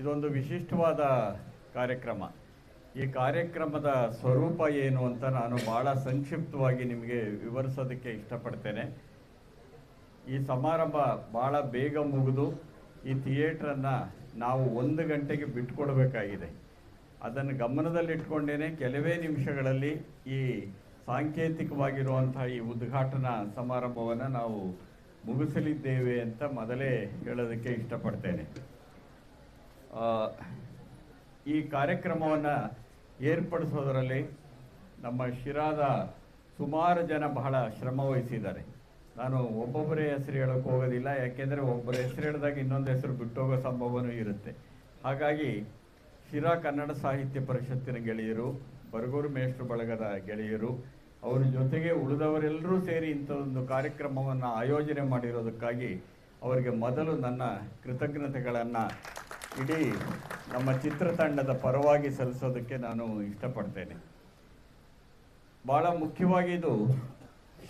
ಇದೊಂದು ವಿಶಿಷ್ಟವಾದ ಕಾರ್ಯಕ್ರಮ. ಈ ಕಾರ್ಯಕ್ರಮದ ಸ್ವರೂಪ ಏನು ಅಂತ ನಾನು ಬಹಳ ಸಂಕ್ಷಿಪ್ತವಾಗಿ ನಿಮಗೆ ವಿವರಿಸೋದಕ್ಕೆ ಇಷ್ಟಪಡ್ತೇನೆ. ಈ ಸಮಾರಂಭ ಬಹಳ ಬೇಗ ಮುಗಿದು ಈ ಥಿಯೇಟ್ರನ್ನು ನಾವು ಒಂದು ಗಂಟೆಗೆ ಬಿಟ್ಕೊಡ್ಬೇಕಾಗಿದೆ. ಅದನ್ನು ಗಮನದಲ್ಲಿಟ್ಕೊಂಡೇನೆ ಕೆಲವೇ ನಿಮಿಷಗಳಲ್ಲಿ ಈ ಸಾಂಕೇತಿಕವಾಗಿರುವಂಥ ಈ ಉದ್ಘಾಟನಾ ಸಮಾರಂಭವನ್ನು ನಾವು ಮುಗಿಸಲಿದ್ದೇವೆ ಅಂತ ಮೊದಲೇ ಹೇಳೋದಕ್ಕೆ ಇಷ್ಟಪಡ್ತೇನೆ. ಈ ಕಾರ್ಯಕ್ರಮವನ್ನು ಏರ್ಪಡಿಸೋದರಲ್ಲಿ ನಮ್ಮ ಶಿರಾದ ಸುಮಾರು ಜನ ಬಹಳ ಶ್ರಮ ವಹಿಸಿದ್ದಾರೆ. ನಾನು ಒಬ್ಬೊಬ್ಬರೇ ಹೆಸರು ಹೇಳೋಕೆ ಹೋಗೋದಿಲ್ಲ, ಯಾಕೆಂದರೆ ಒಬ್ಬರ ಹೆಸರು ಹೇಳಿದಾಗ ಇನ್ನೊಂದು ಹೆಸರು ಬಿಟ್ಟೋಗೋ ಸಂಭವನೂ ಇರುತ್ತೆ. ಹಾಗಾಗಿ ಶಿರಾ ಕನ್ನಡ ಸಾಹಿತ್ಯ ಪರಿಷತ್ತಿನ ಗೆಳೆಯರು, ಬರಗೂರು ಮೇಷ್ಟ್ರ ಬಳಗದ ಗೆಳೆಯರು, ಅವರ ಜೊತೆಗೆ ಉಳಿದವರೆಲ್ಲರೂ ಸೇರಿ ಇಂಥದೊಂದು ಕಾರ್ಯಕ್ರಮವನ್ನು ಆಯೋಜನೆ ಮಾಡಿರೋದಕ್ಕಾಗಿ ಅವರಿಗೆ ಮೊದಲು ನನ್ನ ಕೃತಜ್ಞತೆಗಳನ್ನು ಇಡೀ ನಮ್ಮ ಚಿತ್ರತಂಡದ ಪರವಾಗಿ ಸಲ್ಲಿಸೋದಕ್ಕೆ ನಾನು ಇಷ್ಟಪಡ್ತೇನೆ. ಭಾಳ ಮುಖ್ಯವಾಗಿ ಇದು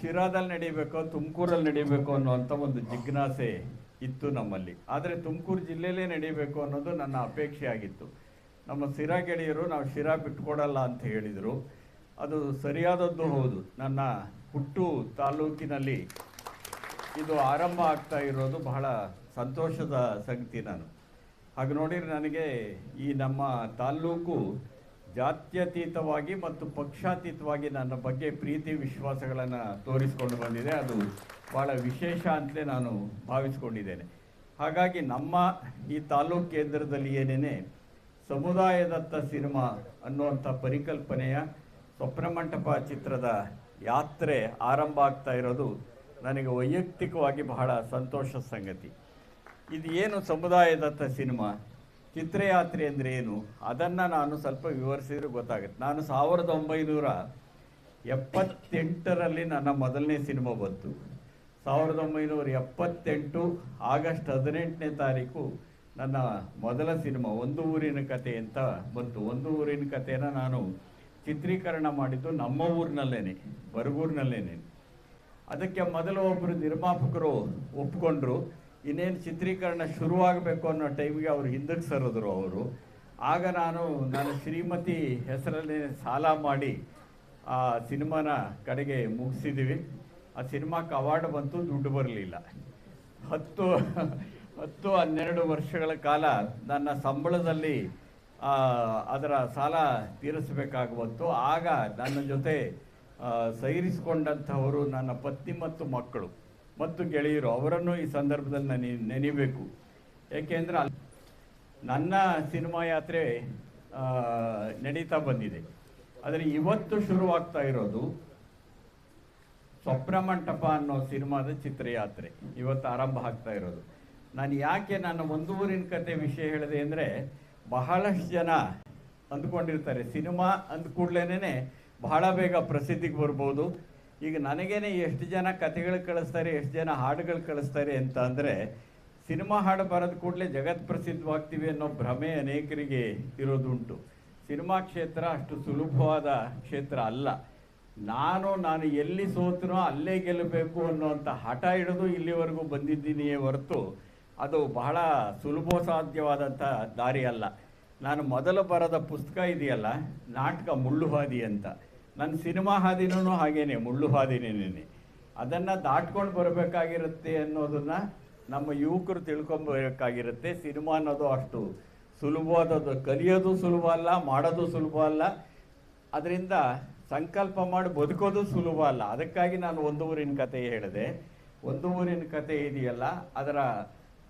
ಶಿರಾದಲ್ಲಿ ನಡೀಬೇಕು, ತುಮಕೂರಲ್ಲಿ ನಡೀಬೇಕು ಅನ್ನುವಂಥ ಒಂದು ಜಿಜ್ಞಾಸೆ ಇತ್ತು ನಮ್ಮಲ್ಲಿ. ಆದರೆ ತುಮಕೂರು ಜಿಲ್ಲೆಯಲ್ಲೇ ನಡೀಬೇಕು ಅನ್ನೋದು ನನ್ನ ಅಪೇಕ್ಷೆ ಆಗಿತ್ತು. ನಮ್ಮ ಶಿರಾ ಗೆಳೆಯರು ನಾವು ಶಿರಾ ಬಿಟ್ಕೊಡಲ್ಲ ಅಂತ ಹೇಳಿದರು. ಅದು ಸರಿಯಾದದ್ದು ಹೌದು. ನನ್ನ ಹುಟ್ಟು ತಾಲೂಕಿನಲ್ಲಿ ಇದು ಆರಂಭ ಆಗ್ತಾ ಇರೋದು ಬಹಳ ಸಂತೋಷದ ಸಂಗತಿ ನಾನು. ಹಾಗೆ ನೋಡಿದ್ರೆ ನನಗೆ ಈ ನಮ್ಮ ತಾಲ್ಲೂಕು ಜಾತ್ಯತೀತವಾಗಿ ಮತ್ತು ಪಕ್ಷಾತೀತವಾಗಿ ನನ್ನ ಬಗ್ಗೆ ಪ್ರೀತಿ ವಿಶ್ವಾಸಗಳನ್ನು ತೋರಿಸ್ಕೊಂಡು ಬಂದಿದೆ. ಅದು ಭಾಳ ವಿಶೇಷ ಅಂತಲೇ ನಾನು ಭಾವಿಸ್ಕೊಂಡಿದ್ದೇನೆ. ಹಾಗಾಗಿ ನಮ್ಮ ಈ ತಾಲ್ಲೂಕು ಕೇಂದ್ರದಲ್ಲಿ ಏನೇನೆ ಸಮುದಾಯದತ್ತ ಸಿನಿಮಾ ಅನ್ನುವಂಥ ಪರಿಕಲ್ಪನೆಯ ಸ್ವಪ್ನಮಂಟಪ ಚಿತ್ರದ ಯಾತ್ರೆ ಆರಂಭ ಆಗ್ತಾ ಇರೋದು ನನಗೆ ವೈಯಕ್ತಿಕವಾಗಿ ಬಹಳ ಸಂತೋಷದ ಸಂಗತಿ. ಇದು ಏನು ಸಮುದಾಯದತ್ತ ಸಿನಿಮಾ? ಚಿತ್ರಯಾತ್ರೆ ಅಂದರೆ ಏನು? ಅದನ್ನು ನಾನು ಸ್ವಲ್ಪ ವಿವರಿಸಿದ್ರೆ ಗೊತ್ತಾಗುತ್ತೆ. ನಾನು ಸಾವಿರದ ಒಂಬೈನೂರ ಎಪ್ಪತ್ತೆಂಟರಲ್ಲಿ ನನ್ನ ಮೊದಲನೇ ಸಿನಿಮಾ ಬಂತು. ಸಾವಿರದ ಒಂಬೈನೂರ ಎಪ್ಪತ್ತೆಂಟು ಆಗಸ್ಟ್ ಹದಿನೆಂಟನೇ ತಾರೀಕು ನನ್ನ ಮೊದಲ ಸಿನಿಮಾ, ಒಂದು ಊರಿನ ಕತೆ ಅಂತ ಬಂತು. ಒಂದು ಊರಿನ ಕಥೆನ ನಾನು ಚಿತ್ರೀಕರಣ ಮಾಡಿದ್ದು ನಮ್ಮ ಊರಿನಲ್ಲೇನೆ, ಬರಗೂರಿನಲ್ಲೇನೆ. ಅದಕ್ಕೆ ಮೊದಲು ಒಬ್ಬರು ನಿರ್ಮಾಪಕರು ಒಪ್ಕೊಂಡ್ರು. ಇನ್ನೇನು ಚಿತ್ರೀಕರಣ ಶುರುವಾಗಬೇಕು ಅನ್ನೋ ಟೈಮಿಗೆ ಅವರು ಹಿಂದಕ್ಕೆ ಸರಿದ್ರು ಅವರು. ಆಗ ನಾನು ನಾನು ಶ್ರೀಮತಿ ಹೆಸರಲ್ಲಿ ಸಾಲ ಮಾಡಿ ಆ ಸಿನಿಮಾನ ಕಡೆಗೆ ಮುಗಿಸಿದ್ವಿ. ಆ ಸಿನಿಮಾಕ್ಕೆ ಅವಾರ್ಡ್ ಬಂತು, ದುಡ್ಡು ಬರಲಿಲ್ಲ. ಹತ್ತು ಹತ್ತು ಹನ್ನೆರಡು ವರ್ಷಗಳ ಕಾಲ ನನ್ನ ಸಂಬಳದಲ್ಲಿ ಅದರ ಸಾಲ ತೀರಿಸಬೇಕಾಗುವಂತು ಆಗ ನನ್ನ ಜೊತೆ ಸೈರಿಸಿಕೊಂಡಂಥವರು ನನ್ನ ಪತ್ನಿ ಮತ್ತು ಮಕ್ಕಳು. ಮತ್ತು ಗೆಳೆಯರು ಅವರನ್ನು ಈ ಸಂದರ್ಭದಲ್ಲಿ ನಾನು ನೆನೆಯಬೇಕು ಏಕೆಂದರೆ ನನ್ನ ಸಿನಿಮಾ ಯಾತ್ರೆ ನಡೀತಾ ಬಂದಿದೆ. ಆದರೆ ಇವತ್ತು ಶುರುವಾಗ್ತಾ ಇರೋದು ಸ್ವಪ್ನ ಮಂಟಪ ಅನ್ನೋ ಸಿನಿಮಾದ ಚಿತ್ರಯಾತ್ರೆ. ಇವತ್ತು ಆರಂಭ ಆಗ್ತಾ ಇರೋದು. ನಾನು ಯಾಕೆ ನನ್ನ ಒಂದು ಊರಿನ ಕತೆ ವಿಷಯ ಹೇಳಿದೆ ಅಂದರೆ, ಬಹಳಷ್ಟು ಜನ ಅಂದ್ಕೊಂಡಿರ್ತಾರೆ, ಸಿನಿಮಾ ಅಂದ ಬಹಳ ಬೇಗ ಪ್ರಸಿದ್ಧಿಗೆ ಬರ್ಬೋದು. ಈಗ ನನಗೇನೆ ಎಷ್ಟು ಜನ ಕಥೆಗಳು ಕಳಿಸ್ತಾರೆ, ಎಷ್ಟು ಜನ ಹಾಡುಗಳು ಕಳಿಸ್ತಾರೆ ಅಂತ ಅಂದರೆ, ಸಿನಿಮಾ ಹಾಡು ಬರೋದು ಕೂಡಲೇ ಜಗತ್ ಪ್ರಸಿದ್ಧವಾಗ್ತೀವಿ ಅನ್ನೋ ಭ್ರಮೆ ಅನೇಕರಿಗೆ ಇರೋದುಂಟು. ಸಿನಿಮಾ ಕ್ಷೇತ್ರ ಅಷ್ಟು ಸುಲಭವಾದ ಕ್ಷೇತ್ರ ಅಲ್ಲ. ನಾನು ನಾನು ಎಲ್ಲಿ ಸೋತನೋ ಅಲ್ಲೇ ಗೆಲ್ಲಬೇಕು ಅನ್ನೋಂಥ ಹಠ ಹಿಡಿದು ಇಲ್ಲಿವರೆಗೂ ಬಂದಿದ್ದೀನಿಯೇ ಹೊರತು ಅದು ಬಹಳ ಸುಲಭ ಸಾಧ್ಯವಾದಂಥ ದಾರಿ ಅಲ್ಲ. ನಾನು ಮೊದಲು ಬರದ ಪುಸ್ತಕ ಇದೆಯಲ್ಲ, ನಾಟಕ ಮುಳ್ಳುಹಾದಿ ಅಂತ. ನನ್ನ ಸಿನಿಮಾ ಹಾದಿನೂ ಹಾಗೇನೆ, ಮುಳ್ಳು ಹಾದಿನೇನೆ. ಅದನ್ನು ದಾಟ್ಕೊಂಡು ಬರಬೇಕಾಗಿರುತ್ತೆ ಅನ್ನೋದನ್ನ ನಮ್ಮ ಯುವಕರು ತಿಳ್ಕೊಬೇಕಾಗಿರುತ್ತೆ. ಸಿನಿಮಾ ಅನ್ನೋದು ಅಷ್ಟು ಸುಲಭವಾದದ್ದು ಕಲಿಯೋದು ಸುಲಭ ಅಲ್ಲ, ಮಾಡೋದು ಸುಲಭ ಅಲ್ಲ. ಅದರಿಂದ ಸಂಕಲ್ಪ ಮಾಡಿ ಬದುಕೋದು ಸುಲಭ ಅಲ್ಲ. ಅದಕ್ಕಾಗಿ ನಾನು ಒಂದು ಊರಿನ ಕತೆ ಹೇಳಿದೆ. ಒಂದು ಊರಿನ ಕತೆ ಇದೆಯಲ್ಲ, ಅದರ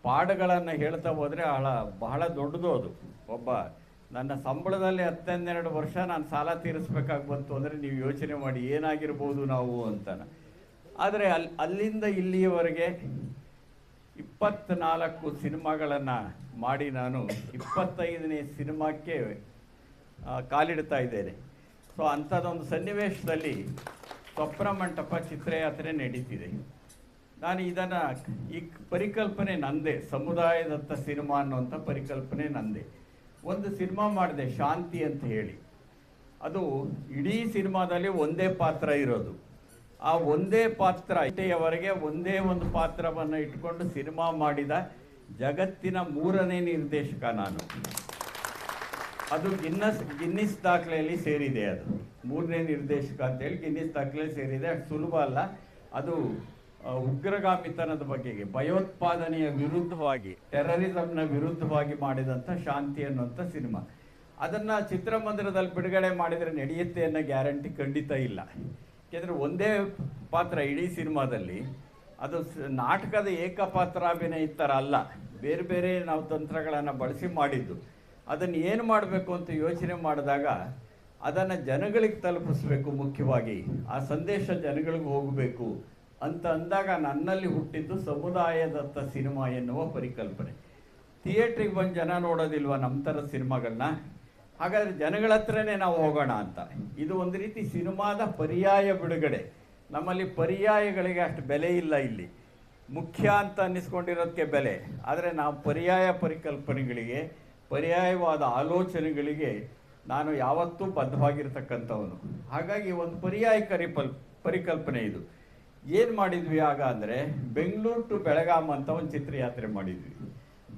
ಪಾಡುಗಳನ್ನು ಹೇಳ್ತಾ ಹೋದರೆ ಬಹಳ ಬಹಳ ದೊಡ್ಡದು ಅದು. ಒಬ್ಬ ನನ್ನ ಸಂಬಳದಲ್ಲಿ ಹತ್ತೆನ್ನೆರಡು ವರ್ಷ ನಾನು ಸಾಲ ತೀರಿಸ್ಬೇಕಾಗಿ ಬಂತು ಅಂದರೆ ನೀವು ಯೋಚನೆ ಮಾಡಿ ಏನಾಗಿರ್ಬೋದು ನಾವು ಅಂತಾನೆ. ಆದರೆ ಅಲ್ಲಿ ಅಲ್ಲಿಂದ ಇಲ್ಲಿಯವರೆಗೆ ಇಪ್ಪತ್ತ್ನಾಲ್ಕು ಸಿನಿಮಾಗಳನ್ನು ಮಾಡಿ ನಾನು ಇಪ್ಪತ್ತೈದನೇ ಸಿನಿಮಾಕ್ಕೆ ಕಾಲಿಡ್ತಾ ಇದ್ದೇನೆ. ಸೊ ಅಂಥದ್ದೊಂದು ಸನ್ನಿವೇಶದಲ್ಲಿ ಸ್ವಪ್ನ ಮಂಟಪ ಚಿತ್ರಯಾತ್ರೆ ನಡೀತಿದೆ. ನಾನು ಇದನ್ನು ಈ ಪರಿಕಲ್ಪನೆ ನಂದೇ, ಸಮುದಾಯದತ್ತ ಸಿನಿಮಾ ಅನ್ನುವಂಥ ಪರಿಕಲ್ಪನೆ ನಂದೇ. ಒಂದು ಸಿನಿಮಾ ಮಾಡಿದೆ, ಶಾಂತಿ ಅಂತ ಹೇಳಿ. ಅದು ಇಡೀ ಸಿನಿಮಾದಲ್ಲಿ ಒಂದೇ ಪಾತ್ರ ಇರೋದು. ಆ ಒಂದೇ ಪಾತ್ರ ಇಟ್ಟೆಯವರೆಗೆ ಒಂದೇ ಒಂದು ಪಾತ್ರವನ್ನು ಇಟ್ಕೊಂಡು ಸಿನಿಮಾ ಮಾಡಿದ ಜಗತ್ತಿನ ಮೂರನೇ ನಿರ್ದೇಶಕ ನಾನು. ಅದು ಗಿನ್ನಸ್, ಗಿನ್ನಿಸ್ ದಾಖಲೆಯಲ್ಲಿ ಸೇರಿದೆ ಅದು. ಮೂರನೇ ನಿರ್ದೇಶಕ ಅಂತೇಳಿ ಗಿನ್ನಿಸ್ ದಾಖಲೆಯಲ್ಲಿ ಸೇರಿದೆ ಸುಲಭ ಅಲ್ಲ. ಅದು ಉಗ್ರಗಾಮಿತನದ ಬಗೆಗೆ ಭಯೋತ್ಪಾದನೆಯ ವಿರುದ್ಧವಾಗಿ ಟೆರರಿಸಂನ ವಿರುದ್ಧವಾಗಿ ಮಾಡಿದಂಥ ಶಾಂತಿ ಅನ್ನುವಂಥ ಸಿನಿಮಾ. ಅದನ್ನ ಚಿತ್ರಮಂದಿರದಲ್ಲಿ ಬಿಡುಗಡೆ ಮಾಡಿದರೆ ನಡೆಯುತ್ತೆ ಅನ್ನೋ ಗ್ಯಾರಂಟಿ ಖಂಡಿತ ಇಲ್ಲ. ಯಾಕೆಂದರೆ ಒಂದೇ ಪಾತ್ರ ಇಡೀ ಸಿನಿಮಾದಲ್ಲಿ, ಅದು ನಾಟಕದ ಏಕಪಾತ್ರಾಭಿನಯ ಥರ ಅಲ್ಲ, ಬೇರೆ ಬೇರೆ ನಾವು ತಂತ್ರಗಳನ್ನು ಬಳಸಿ ಮಾಡಿದ್ದು. ಅದನ್ನು ಏನು ಮಾಡಬೇಕು ಅಂತ ಯೋಚನೆ ಮಾಡಿದಾಗ, ಅದನ್ನು ಜನಗಳಿಗೆ ತಲುಪಿಸ್ಬೇಕು ಮುಖ್ಯವಾಗಿ. ಆ ಸಂದೇಶ ಜನಗಳಿಗೆ ಹೋಗಬೇಕು. ಅಂತ ಅಂದಾಗ ನನ್ನಲ್ಲಿ ಹುಟ್ಟಿದ್ದು ಸಮುದಾಯದತ್ತ ಸಿನಿಮಾ ಎನ್ನುವ ಪರಿಕಲ್ಪನೆ. ಥಿಯೇಟ್ರಿಗೆ ಬಂದು ಜನ ನೋಡೋದಿಲ್ವ ನಮ್ಮ ಥರ ಸಿನಿಮಾಗಳನ್ನ ಹಾಗಾದ್ರೆ ಜನಗಳ ಹತ್ರನೇ ನಾವು ಹೋಗೋಣ ಅಂತ. ಇದು ಒಂದು ರೀತಿ ಸಿನಿಮಾದ ಪರ್ಯಾಯ ಬಿಡುಗಡೆ. ನಮ್ಮಲ್ಲಿ ಪರ್ಯಾಯಗಳಿಗೆ ಅಷ್ಟು ಬೆಲೆ ಇಲ್ಲ ಇಲ್ಲಿ. ಮುಖ್ಯ ಅಂತ ಅನ್ನಿಸ್ಕೊಂಡಿರೋದಕ್ಕೆ ಬೆಲೆ. ಆದರೆ ನಾವು ಪರ್ಯಾಯ ಪರಿಕಲ್ಪನೆಗಳಿಗೆ, ಪರ್ಯಾಯವಾದ ಆಲೋಚನೆಗಳಿಗೆ ನಾನು ಯಾವತ್ತೂ ಬದ್ಧವಾಗಿರ್ತಕ್ಕಂಥವನು. ಹಾಗಾಗಿ ಒಂದು ಪರ್ಯಾಯ ಕರಿಪಲ್, ಪರಿಕಲ್ಪನೆ ಇದು. ಏನು ಮಾಡಿದ್ವಿ ಆಗ ಅಂದರೆ ಬೆಂಗಳೂರು ಟು ಬೆಳಗಾಮ ಅಂತ ಒಂದು ಚಿತ್ರಯಾತ್ರೆ ಮಾಡಿದ್ವಿ.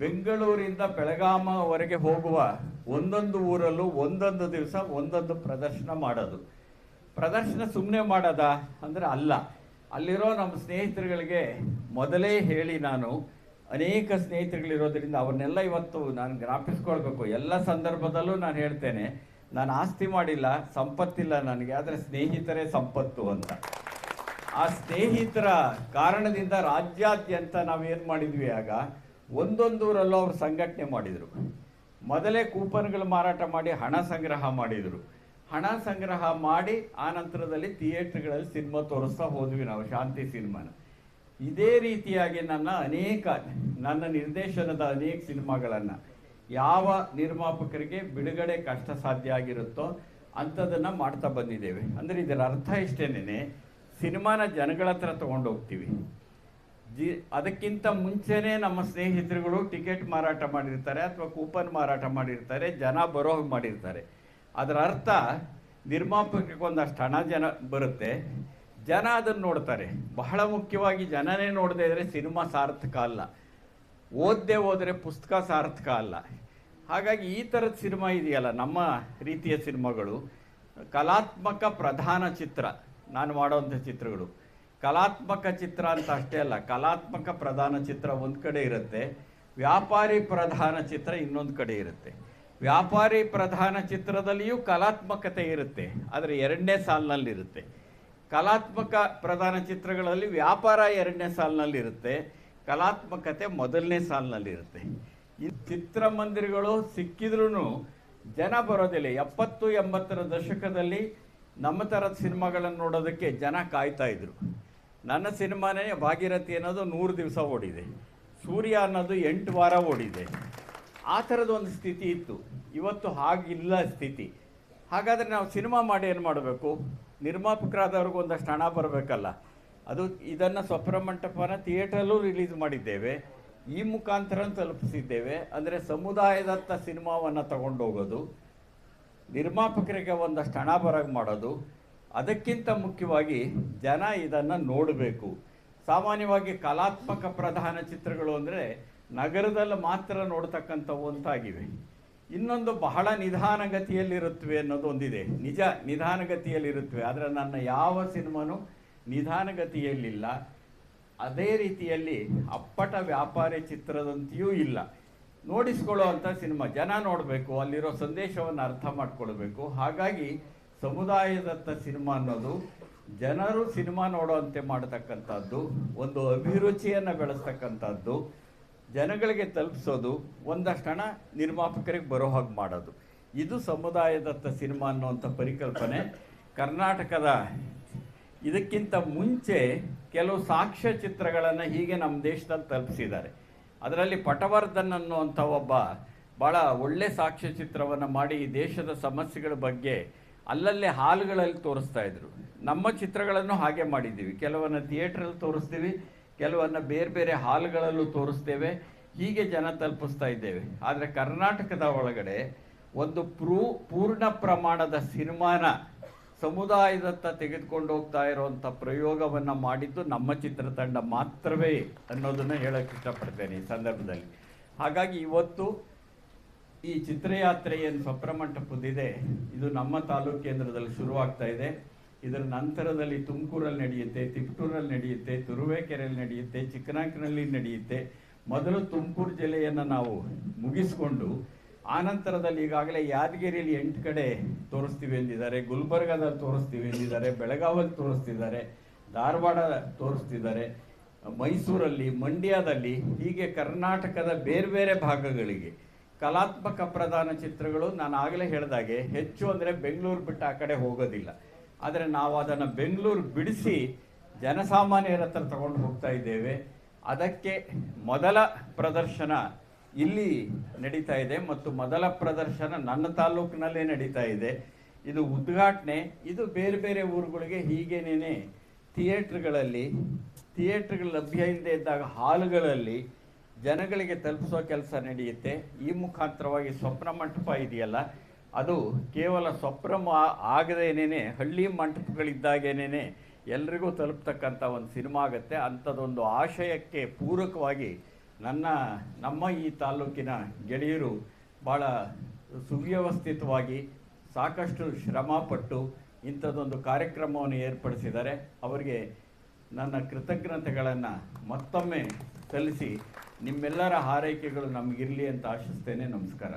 ಬೆಂಗಳೂರಿಂದ ಬೆಳಗಾಮವರೆಗೆ ಹೋಗುವ ಒಂದೊಂದು ಊರಲ್ಲೂ ಒಂದೊಂದು ದಿವಸ ಒಂದೊಂದು ಪ್ರದರ್ಶನ ಮಾಡೋದು. ಪ್ರದರ್ಶನ ಸುಮ್ಮನೆ ಮಾಡೋದ ಅಂದರೆ ಅಲ್ಲ. ಅಲ್ಲಿರೋ ನಮ್ಮ ಸ್ನೇಹಿತರುಗಳಿಗೆ ಮೊದಲೇ ಹೇಳಿ ನಾನು, ಅನೇಕ ಸ್ನೇಹಿತರುಗಳಿರೋದ್ರಿಂದ ಅವ್ರನ್ನೆಲ್ಲ ಇವತ್ತು ನಾನು ಜ್ಞಾಪಿಸ್ಕೊಳ್ಬೇಕು. ಎಲ್ಲ ಸಂದರ್ಭದಲ್ಲೂ ನಾನು ಹೇಳ್ತೇನೆ, ನಾನು ಆಸ್ತಿ ಮಾಡಿಲ್ಲ, ಸಂಪತ್ತಿಲ್ಲ ನನಗೆ, ಆದರೆ ಸ್ನೇಹಿತರೇ ಸಂಪತ್ತು ಅಂತ. ಆ ಸ್ನೇಹಿತರ ಕಾರಣದಿಂದ ರಾಜ್ಯಾದ್ಯಂತ ನಾವೇನು ಮಾಡಿದ್ವಿ ಆಗ, ಒಂದೊಂದೂರಲ್ಲೂ ಅವರು ಸಂಘಟನೆ ಮಾಡಿದರು. ಮೊದಲೇ ಕೂಪನ್ಗಳು ಮಾರಾಟ ಮಾಡಿ ಹಣ ಸಂಗ್ರಹ ಮಾಡಿದರು. ಹಣ ಸಂಗ್ರಹ ಮಾಡಿ ಆ ನಂತರದಲ್ಲಿ ಥಿಯೇಟ್ರ್ಗಳಲ್ಲಿ ಸಿನಿಮಾ ತೋರಿಸ್ತಾ ಹೋದ್ವಿ ನಾವು, ಶಾಂತಿ ಸಿನಿಮಾನ. ಇದೇ ರೀತಿಯಾಗಿ ನನ್ನ ಅನೇಕ, ನನ್ನ ನಿರ್ದೇಶನದ ಅನೇಕ ಸಿನಿಮಾಗಳನ್ನು ಯಾವ ನಿರ್ಮಾಪಕರಿಗೆ ಬಿಡುಗಡೆ ಕಷ್ಟ ಸಾಧ್ಯ ಆಗಿರುತ್ತೋ ಅಂಥದ್ದನ್ನು ಮಾಡ್ತಾ ಬಂದಿದ್ದೇವೆ. ಅಂದರೆ ಇದರ ಅರ್ಥ ಇಷ್ಟೇನೆ ಸಿನಿಮಾನ ಜನಗಳ ಹತ್ರ ತೊಗೊಂಡೋಗ್ತೀವಿ ಜಿ, ಅದಕ್ಕಿಂತ ಮುಂಚೆನೇ ನಮ್ಮ ಸ್ನೇಹಿತರುಗಳು ಟಿಕೆಟ್ ಮಾರಾಟ ಮಾಡಿರ್ತಾರೆ ಅಥವಾ ಕೂಪನ್ ಮಾರಾಟ ಮಾಡಿರ್ತಾರೆ, ಜನ ಬರೋ ಹಾಗೆ ಮಾಡಿರ್ತಾರೆ. ಅದರ ಅರ್ಥ ನಿರ್ಮಾಪಕಕ್ಕೊಂದಷ್ಟು ಹಣ ಜನ ಬರುತ್ತೆ. ಜನ ಅದನ್ನು ನೋಡ್ತಾರೆ. ಬಹಳ ಮುಖ್ಯವಾಗಿ ಜನನೇ ನೋಡದೇ ಇದ್ರೆ ಸಿನಿಮಾ ಸಾರ್ಥಕ ಅಲ್ಲ. ಓದದೆ ಹೋದರೆ ಪುಸ್ತಕ ಸಾರ್ಥಕ ಅಲ್ಲ. ಹಾಗಾಗಿ ಈ ಥರದ ಸಿನಿಮಾ ಇದೆಯಲ್ಲ, ನಮ್ಮ ರೀತಿಯ ಸಿನಿಮಾಗಳು ಕಲಾತ್ಮಕ ಪ್ರಧಾನ ಚಿತ್ರ. ನಾನು ಮಾಡೋವಂಥ ಚಿತ್ರಗಳು. ಕಲಾತ್ಮಕ ಚಿತ್ರ ಅಂತ ಅಷ್ಟೇ ಅಲ್ಲ, ಕಲಾತ್ಮಕ ಪ್ರಧಾನ ಚಿತ್ರ ಒಂದು ಕಡೆ ಇರುತ್ತೆ, ವ್ಯಾಪಾರಿ ಪ್ರಧಾನ ಚಿತ್ರ ಇನ್ನೊಂದು ಕಡೆ ಇರುತ್ತೆ. ವ್ಯಾಪಾರಿ ಪ್ರಧಾನ ಚಿತ್ರದಲ್ಲಿಯೂ ಕಲಾತ್ಮಕತೆ ಇರುತ್ತೆ, ಆದರೆ ಎರಡನೇ ಸಾಲಿನಲ್ಲಿರುತ್ತೆ ಕಲಾತ್ಮಕ ಪ್ರಧಾನ ಚಿತ್ರಗಳಲ್ಲಿ ವ್ಯಾಪಾರ ಎರಡನೇ ಸಾಲಿನಲ್ಲಿರುತ್ತೆ ಕಲಾತ್ಮಕತೆ ಮೊದಲನೇ ಸಾಲಿನಲ್ಲಿರುತ್ತೆ ಈ ಚಿತ್ರಮಂದಿರಗಳು ಸಿಕ್ಕಿದ್ರೂ ಜನ ಬರೋದಿಲ್ಲ. ಎಪ್ಪತ್ತು ಎಂಬತ್ತರ ದಶಕದಲ್ಲಿ ನಮ್ಮ ಥರದ ಸಿನಿಮಾಗಳನ್ನು ನೋಡೋದಕ್ಕೆ ಜನ ಕಾಯ್ತಾ ಇದ್ರು. ನನ್ನ ಸಿನಿಮಾನೇ ಭಾಗೀರಥಿ ಅನ್ನೋದು ನೂರು ದಿವಸ ಓಡಿದೆ. ಸೂರ್ಯ ಅನ್ನೋದು ಎಂಟು ವಾರ ಓಡಿದೆ. ಆ ಥರದ ಒಂದು ಸ್ಥಿತಿ ಇತ್ತು. ಇವತ್ತು ಹಾಗಿಲ್ಲ ಸ್ಥಿತಿ. ಹಾಗಾದರೆ ನಾವು ಸಿನಿಮಾ ಮಾಡಿ ಏನು ಮಾಡಬೇಕು? ನಿರ್ಮಾಪಕರಾದವ್ರಿಗೂ ಒಂದಷ್ಟು ಹಣ ಬರಬೇಕಲ್ಲ. ಅದು ಇದನ್ನು ಸ್ವಪ್ರಮಂಟಪನ ಥಿಯೇಟ್ರಲ್ಲೂ ರಿಲೀಸ್ ಮಾಡಿದ್ದೇವೆ. ಈ ಮುಖಾಂತರ ತಲುಪಿಸಿದ್ದೇವೆ. ಅಂದರೆ ಸಮುದಾಯದತ್ತ ಸಿನಿಮಾವನ್ನು ತಗೊಂಡೋಗೋದು. ನಿರ್ಮಾಪಕರಿಗೆ ಒಂದಷ್ಟು ಹಣ ಬರಾಗಿ ಮಾಡೋದು, ಅದಕ್ಕಿಂತ ಮುಖ್ಯವಾಗಿ ಜನ ಇದನ್ನು ನೋಡಬೇಕು. ಸಾಮಾನ್ಯವಾಗಿ ಕಲಾತ್ಮಕ ಪ್ರಧಾನ ಚಿತ್ರಗಳು ಅಂದರೆ ನಗರದಲ್ಲಿ ಮಾತ್ರ ನೋಡ್ತಕ್ಕಂಥವು ಅಂತಾಗಿವೆ ಇನ್ನೊಂದು ಬಹಳ ನಿಧಾನಗತಿಯಲ್ಲಿರುತ್ತವೆ ಅನ್ನೋದು ಒಂದಿದೆ. ನಿಜ ನಿಧಾನಗತಿಯಲ್ಲಿರುತ್ತವೆ, ಆದರೆ ನನ್ನ ಯಾವ ಸಿನಿಮಾನೂ ನಿಧಾನಗತಿಯಲ್ಲಿಲ್ಲ. ಅದೇ ರೀತಿಯಲ್ಲಿ ಅಪ್ಪಟ ವ್ಯಾಪಾರಿ ಚಿತ್ರದಂತೆಯೂ ಇಲ್ಲ. ನೋಡಿಸ್ಕೊಳ್ಳುವಂಥ ಸಿನಿಮಾ. ಜನ ನೋಡಬೇಕು, ಅಲ್ಲಿರೋ ಸಂದೇಶವನ್ನು ಅರ್ಥ ಮಾಡ್ಕೊಳ್ಬೇಕು. ಹಾಗಾಗಿ ಸಮುದಾಯದತ್ತ ಸಿನಿಮಾ ಅನ್ನೋದು, ಜನರು ಸಿನಿಮಾ ನೋಡುವಂತೆ ಮಾಡತಕ್ಕಂಥದ್ದು, ಒಂದು ಅಭಿರುಚಿಯನ್ನು ಬೆಳೆಸ್ತಕ್ಕಂಥದ್ದು, ಜನಗಳಿಗೆ ತಲುಪಿಸೋದು, ಒಂದಷ್ಟು ಹಣ ನಿರ್ಮಾಪಕರಿಗೆ ಬರೋ ಹಾಗೆ ಮಾಡೋದು. ಇದು ಸಮುದಾಯದತ್ತ ಸಿನಿಮಾ ಅನ್ನುವಂಥ ಪರಿಕಲ್ಪನೆ. ಕರ್ನಾಟಕದ ಇದಕ್ಕಿಂತ ಮುಂಚೆ ಕೆಲವು ಸಾಕ್ಷ್ಯ ಚಿತ್ರಗಳನ್ನು ಹೀಗೆ ನಮ್ಮ ದೇಶದಲ್ಲಿ ತಲುಪಿಸಿದ್ದಾರೆ. ಅದರಲ್ಲಿ ಪಟವರ್ಧನ್ ಅನ್ನುವಂಥ ಒಬ್ಬ ಭಾಳ ಒಳ್ಳೆ ಸಾಕ್ಷ್ಯ ಚಿತ್ರವನ್ನು ಮಾಡಿ ಈ ದೇಶದ ಸಮಸ್ಯೆಗಳ ಬಗ್ಗೆ ಅಲ್ಲಲ್ಲೇ ಹಾಲ್ಗಳಲ್ಲಿ ತೋರಿಸ್ತಾ ಇದ್ರು. ನಮ್ಮ ಚಿತ್ರಗಳನ್ನು ಹಾಗೆ ಮಾಡಿದ್ದೀವಿ. ಕೆಲವನ್ನ ಥಿಯೇಟ್ರಲ್ಲಿ ತೋರಿಸ್ತೀವಿ, ಕೆಲವನ್ನ ಬೇರೆ ಬೇರೆ ಹಾಲ್ಗಳಲ್ಲೂ ತೋರಿಸ್ತೇವೆ. ಹೀಗೆ ಜನ ತಲುಪಿಸ್ತಾ ಇದ್ದೇವೆ. ಆದರೆ ಕರ್ನಾಟಕದ ಒಳಗಡೆ ಒಂದು ಪ್ರೂ, ಪೂರ್ಣ ಪ್ರಮಾಣದ ಸಿನಿಮಾನ ಸಮುದಾಯದತ್ತ ತೆಗೆದುಕೊಂಡು ಹೋಗ್ತಾ ಇರುವಂಥ ಪ್ರಯೋಗವನ್ನು ಮಾಡಿದ್ದು ನಮ್ಮ ಚಿತ್ರತಂಡ ಮಾತ್ರವೇ ಅನ್ನೋದನ್ನು ಹೇಳಕ್ಕೆ ಇಷ್ಟಪಡ್ತೇನೆ ಈ ಸಂದರ್ಭದಲ್ಲಿ. ಹಾಗಾಗಿ ಇವತ್ತು ಈ ಚಿತ್ರಯಾತ್ರೆ ಏನು ಸ್ವಪ್ರಮಂಟಪದಿದೆ ಇದು ನಮ್ಮ ತಾಲೂಕು ಕೇಂದ್ರದಲ್ಲಿ ಶುರುವಾಗ್ತಾ ಇದೆ. ಇದರ ನಂತರದಲ್ಲಿ ತುಮಕೂರಲ್ಲಿ ನಡೆಯುತ್ತೆ, ತಿಪ್ಟೂರಲ್ಲಿ ನಡೆಯುತ್ತೆ, ತುರುವೇಕೆರೆಯಲ್ಲಿ ನಡೆಯುತ್ತೆ, ಚಿಕ್ಕನಾಕಿನಲ್ಲಿ ನಡೆಯುತ್ತೆ. ಮೊದಲು ತುಮಕೂರು ಜಿಲ್ಲೆಯನ್ನು ನಾವು ಮುಗಿಸ್ಕೊಂಡು ಆನಂತರದಲ್ಲಿ ಈಗಾಗಲೇ ಯಾದಗಿರಿಯಲ್ಲಿ ಎಂಟು ಕಡೆ ತೋರಿಸ್ತೀವಿ ಎಂದಿದ್ದಾರೆ, ಗುಲ್ಬರ್ಗಾದಲ್ಲಿ ತೋರಿಸ್ತೀವಿ ಎಂದಿದ್ದಾರೆ ಬೆಳಗಾವಲ್ಲಿ ತೋರಿಸ್ತಿದ್ದಾರೆ, ಧಾರವಾಡ ತೋರಿಸ್ತಿದ್ದಾರೆ, ಮೈಸೂರಲ್ಲಿ, ಮಂಡ್ಯದಲ್ಲಿ, ಹೀಗೆ ಕರ್ನಾಟಕದ ಬೇರೆ ಬೇರೆ ಭಾಗಗಳಿಗೆ. ಕಲಾತ್ಮಕ ಪ್ರಧಾನ ಚಿತ್ರಗಳು ನಾನು ಆಗಲೇ ಹೇಳಿದಾಗೆ ಹೆಚ್ಚು ಅಂದರೆ ಬೆಂಗಳೂರು ಬಿಟ್ಟು ಆ ಕಡೆ ಹೋಗೋದಿಲ್ಲ. ಆದರೆ ನಾವು ಅದನ್ನು ಬೆಂಗಳೂರು ಬಿಡಿಸಿ ಜನಸಾಮಾನ್ಯರ ಹತ್ರ ತಗೊಂಡು ಹೋಗ್ತಾ ಇದ್ದೇವೆ. ಅದಕ್ಕೆ ಮೊದಲ ಪ್ರದರ್ಶನ ಇಲ್ಲಿ ನಡೀತಾ ಇದೆ ಮತ್ತು ಮೊದಲ ಪ್ರದರ್ಶನ ನನ್ನ ತಾಲೂಕಿನಲ್ಲೇ ನಡೀತಾ ಇದೆ. ಇದು ಉದ್ಘಾಟನೆ, ಇದು ಬೇರೆ ಬೇರೆ ಊರುಗಳಿಗೆ ಹೀಗೇನೇನೆ ಥಿಯೇಟ್ರ್ಗಳಲ್ಲಿ, ಥಿಯೇಟ್ರ್ಗಳು ಲಭ್ಯ ಇಲ್ಲದೆ ಇದ್ದಾಗ ಹಾಲುಗಳಲ್ಲಿ ಜನಗಳಿಗೆ ತಲುಪಿಸೋ ಕೆಲಸ ನಡೆಯುತ್ತೆ. ಈ ಮುಖಾಂತರವಾಗಿ ಸ್ವಪ್ನ ಮಂಟಪ ಇದೆಯಲ್ಲ, ಅದು ಕೇವಲ ಸ್ವಪ್ನ ಆಗದೇನೇ ಹಳ್ಳಿ ಮಂಟಪಗಳಿದ್ದಾಗೇನೇ ಎಲ್ರಿಗೂ ತಲುಪ್ತಕ್ಕಂಥ ಒಂದು ಸಿನಿಮಾ ಆಗುತ್ತೆ. ಅಂಥದ್ದೊಂದು ಆಶಯಕ್ಕೆ ಪೂರಕವಾಗಿ ನನ್ನ, ನಮ್ಮ ಈ ತಾಲೂಕಿನ ಗೆಳೆಯರು ಭಾಳ ಸುವ್ಯವಸ್ಥಿತವಾಗಿ ಸಾಕಷ್ಟು ಶ್ರಮಪಟ್ಟು ಇಂಥದ್ದೊಂದು ಕಾರ್ಯಕ್ರಮವನ್ನು ಏರ್ಪಡಿಸಿದ್ದಾರೆ. ಅವರಿಗೆ ನನ್ನ ಕೃತಜ್ಞತೆಗಳನ್ನು ಮತ್ತೊಮ್ಮೆ ಸಲ್ಲಿಸಿ ನಿಮ್ಮೆಲ್ಲರ ಹಾರೈಕೆಗಳು ನಮಗಿರಲಿ ಅಂತ ಆಶಿಸ್ತೇನೆ. ನಮಸ್ಕಾರ.